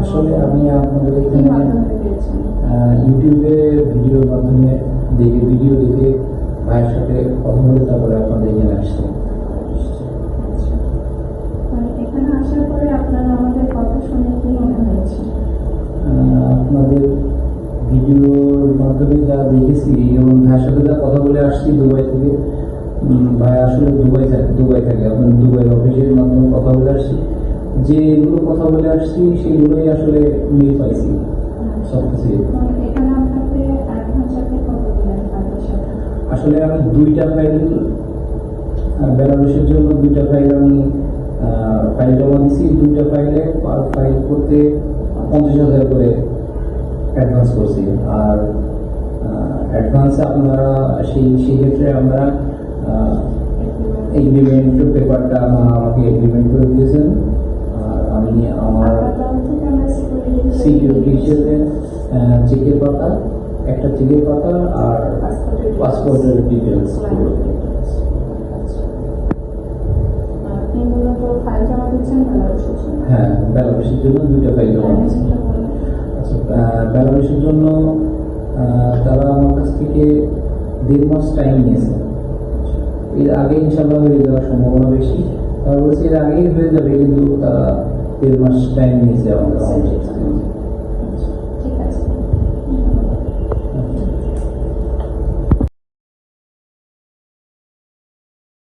আসলে আমি আপনাদের এখানে ইউটিউবে ভিডিওর মাধ্যমে দেখে ভিডিও দেখে ভাইয়ের সাথে কথা বলে তারপরে আপনাদের এখানে আসছি। আপনাদের ভিডিওর মাধ্যমে যা দেখেছি, এবং ভাইয়ের সাথে যা কথা বলে আসছি দুবাই থেকে ভাই আসলে দুবাই থাকে দুবাই থাকে। আপনার দুবাই অফিসের মাধ্যমে কথা বলে আসছি। যেগুলো কথা বলে আসছি, সেগুলোই আসলে মিল পাইছি। সব কিছু। এখানে আপনাকে অ্যাডভান্স আপনি কত দিলেন তাদের সাথে আসলে আমি দুইটা ফাইল বেলারুশের জন্য দুইটা ফাইল আমি ফাইল জমা দিছি। দুইটা ফাইলে পার ফাইল করতে পঞ্চাশ হাজার করে অ্যাডভান্স করছি। আর অ্যাডভান্স আপনারা সেই সেক্ষেত্রে আমরা এগ্রিমেন্ট পেপারটা আমাকে এগ্রিমেন্ট করে দিয়েছেন। সিকিউরিটি হিসেবে চেকের পাতা, একটা চেকের পাতা আর পাসপোর্টের ডিটেলস হ্যাঁ বেলারুশের জন্য দুইটা ফাইল জমা বেলারুশের জন্য তারা আমার কাছ থেকে দেড় মাস টাইম নিয়েছে। এর আগে ইনশাল্লাহ হয়ে যাওয়ার সম্ভাবনা বেশি। তারা বলছে এর আগেই হয়ে যাবে, কিন্তু তারা দেড় মাস টাইম নিয়েছে আমার কাছ।